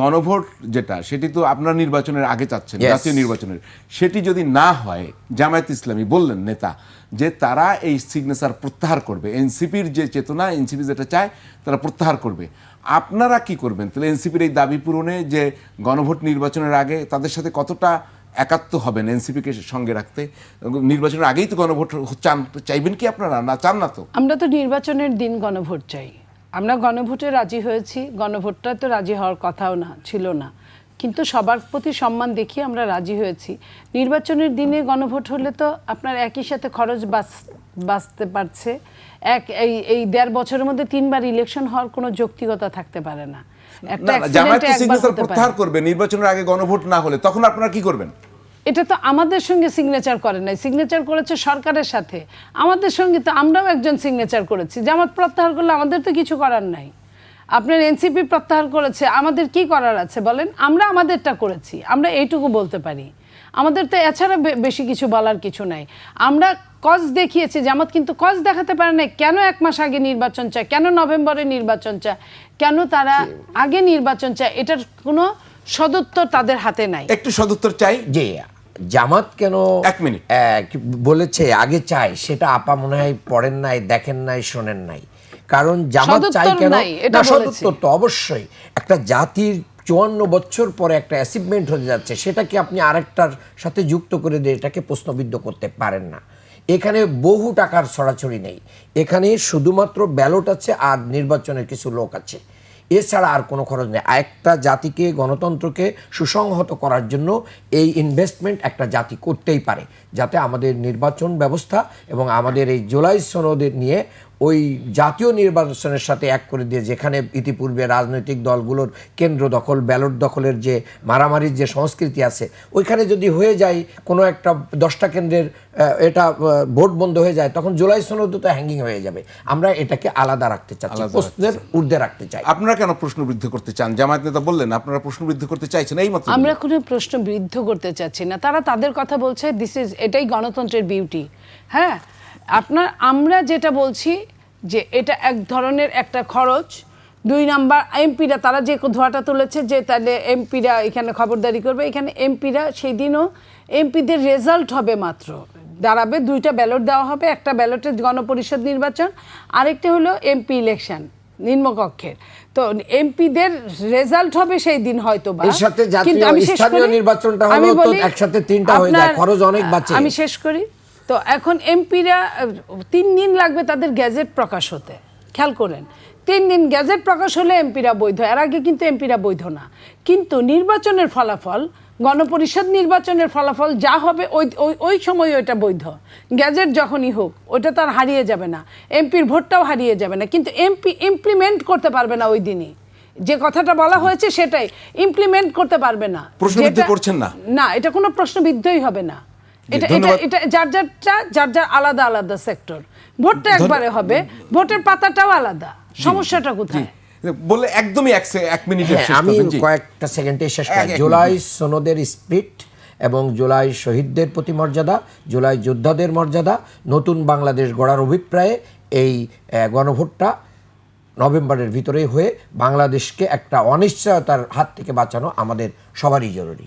গণভোট যেটা সেটি তো আপনার নির্বাচনের আগে চাচ্ছেন. জাতীয় নির্বাচনের। সেটি যদি না হয় জামায়াত ইসলামী বললেন নেতা যে তারা এই সিগনেচার প্রত্যাহার করবে। এনসিপির যে চেতনা এনসিপি যেটা চায় তারা প্রত্যাহার করবে। আপনারা কি করবেন? তাহলে এনসিপির এই দাবি পূরণে যে গণভোট নির্বাচনের আগে তাদের সাথে কতটা একাত্ম হবেন এনসিপিকে সঙ্গে রাখতে? নির্বাচনের আগেই তো গণভোট চান চাইবেন কি আপনারা? না চান না তো? আমরা তো নির্বাচনের দিন গণভোট চাই। আমরা গণভোটে রাজি হয়েছি গণভোটটা তো রাজি হওয়ার কথাও না ছিল না। কিন্তু সবার প্রতি সম্মান দেখিয়ে আমরা রাজি হয়েছি। নির্বাচনের দিনে গণভোট হলে তো আপনার একই সাথে খরচ বাঁচ বাঁচতে পারছে। এক এই এই দেড় বছরের মধ্যে তিনবার ইলেকশন হওয়ার কোনো যৌক্তিকতা থাকতে পারে না। একটা। প্রত্যাহার করবে নির্বাচনের আগে গণভোট না হলে তখন আপনারা কি করবেন? এটা তো আমাদের সঙ্গে সিগনেচার করে নাই। সিগনেচার করেছে সরকারের সাথে। আমাদের সঙ্গে তো আমরাও একজন সিগনেচার করেছি। জামাত প্রত্যাহার করলে আমাদের তো কিছু করার নাই। আপনার এনসিপি প্রত্যাহার করেছে আমাদের কি করার আছে বলেন? আমরা আমাদেরটা করেছি। আমরা এইটুকু বলতে পারি। আমাদের তো এছাড়া বে- বেশি কিছু বলার কিছু নাই। আমরা কজ দেখিয়েছি জামাত কিন্তু কজ দেখাতে পারে না কেন এক মাস আগে নির্বাচন চায় কেন নভেম্বরে নির্বাচন চায় কেন তারা আগে নির্বাচন চায় এটার কোনো সদুত্তর তাদের হাতে নাই। একটু সদুত্তর চাই। যে জামাত কেন এক মিনিট। বলেছে আগে চাই সেটা আপা মনে হয় পড়েন নাই দেখেন নাই শোনেন নাই। কারণ জামাত চাই কেন? এটা না সদুত্তর তো অবশ্যই। একটা জাতির চুয়ান্ন বছর পরে একটা অ্যাচিভমেন্ট হয়ে যাচ্ছে সেটাকে আপনি আরেকটার সাথে যুক্ত করে দিয়ে এটাকে প্রশ্নবিদ্ধ করতে পারেন না। এখানে বহু টাকার ছড়াছড়ি নেই। এখানে শুধুমাত্র ব্যালট আছে আর নির্বাচনের কিছু লোক আছে। এছাড়া আর কোনো খরচ নেই। একটা জাতিকে, গণতন্ত্রকে সুসংহত করার জন্য এই ইনভেস্টমেন্ট একটা জাতি করতেই পারে। যাতে আমাদের নির্বাচন ব্যবস্থা এবং আমাদের এই জুলাই সনদের নিয়ে ওই জাতীয় নির্বাচনের সাথে এক করে দিয়ে যেখানে ইতিপূর্বে রাজনৈতিক দলগুলোর কেন্দ্র দখল ব্যালট দখলের যে মারামারির যে সংস্কৃতি আছে ওইখানে যদি হয়ে যায় কোনো একটা দশটা কেন্দ্রের এটা ভোট বন্ধ হয়ে যায় তখন জুলাই সনদ তো হ্যাঙ্গিং হয়ে যাবে। আমরা এটাকে আলাদা রাখতে চাচ্ছি প্রশ্নের ঊর্ধ্বে রাখতে চাই। আপনারা কেন প্রশ্নবৃদ্ধ করতে চান? জামায়াত নেতা বললেন আপনারা প্রশ্নবৃদ্ধ করতে চাইছেন এই মাত্র আমরা কোনো প্রশ্ন বৃদ্ধ করতে চাচ্ছি না। তারা তাদের কথা বলছে দিস ইজ এটাই গণতন্ত্রের বিউটি হ্যাঁ? আপনার আমরা যেটা বলছি যে এটা এক ধরনের একটা খরচ। দুই নাম্বার এমপিরা তারা যে ধোয়াটা তুলেছে যে তাহলে এমপিরা এখানে খবরদারি করবে। এখানে এমপিরা সেই দিনও এমপিদের রেজাল্ট হবে মাত্র। দাঁড়াবে দুইটা ব্যালট দেওয়া হবে একটা ব্যালটে গণপরিষদ নির্বাচন আরেকটা হলো এমপি ইলেকশন নিম্নকক্ষের। তো এমপিদের রেজাল্ট হবে সেই দিন হয়তো বা এর সাথে জাতীয় স্থানীয়। নির্বাচনটা হলেও তো একসাথে তিনটা হয়ে যায়, খরচ অনেক বাঁচে। আমি শেষ করি। তো এখন এমপিরা তিন দিন লাগবে তাদের গ্যাজেট প্রকাশ হতে। খেয়াল করেন তিন দিন গ্যাজেট প্রকাশ হলে এমপিরা বৈধ এর আগে কিন্তু এমপিরা বৈধ না। কিন্তু নির্বাচনের ফলাফল গণপরিষদ নির্বাচনের ফলাফল যা হবে ওই ওই ওই সময় ওইটা বৈধ। গ্যাজেট যখনই হোক ওটা তার হারিয়ে যাবে না। এমপির ভোটটাও হারিয়ে যাবে না। কিন্তু এমপি ইমপ্লিমেন্ট করতে পারবে না ওই দিনই। যে কথাটা বলা হয়েছে সেটাই ইমপ্লিমেন্ট করতে পারবে না। করছেন না? না এটা কোনো প্রশ্নবিদ্ধই হবে না। এটা এটা এটা যার যারটা যার যার আলাদা আলাদা সেক্টর ভোটটা একবারে হবে। ভোটের পাতাটাও আলাদা। সমস্যাটা কোথায়? বললে একদমই এক এক মিনিটে হ্যাঁ, শেষ আমি কয়েকটা সেকেন্ডে শেষ করি। জুলাই সনদের স্পিরিট এবং জুলাই শহীদদের প্রতি মর্যাদা জুলাই যোদ্ধাদের মর্যাদা নতুন বাংলাদেশ গড়ার অভিপ্রায়ে এই আহ, গণভোটটা নভেম্বরের ভিতরেই হয়ে বাংলাদেশকে একটা অনিশ্চয়তার হাত থেকে বাঁচানো আমাদের সবারই জরুরি।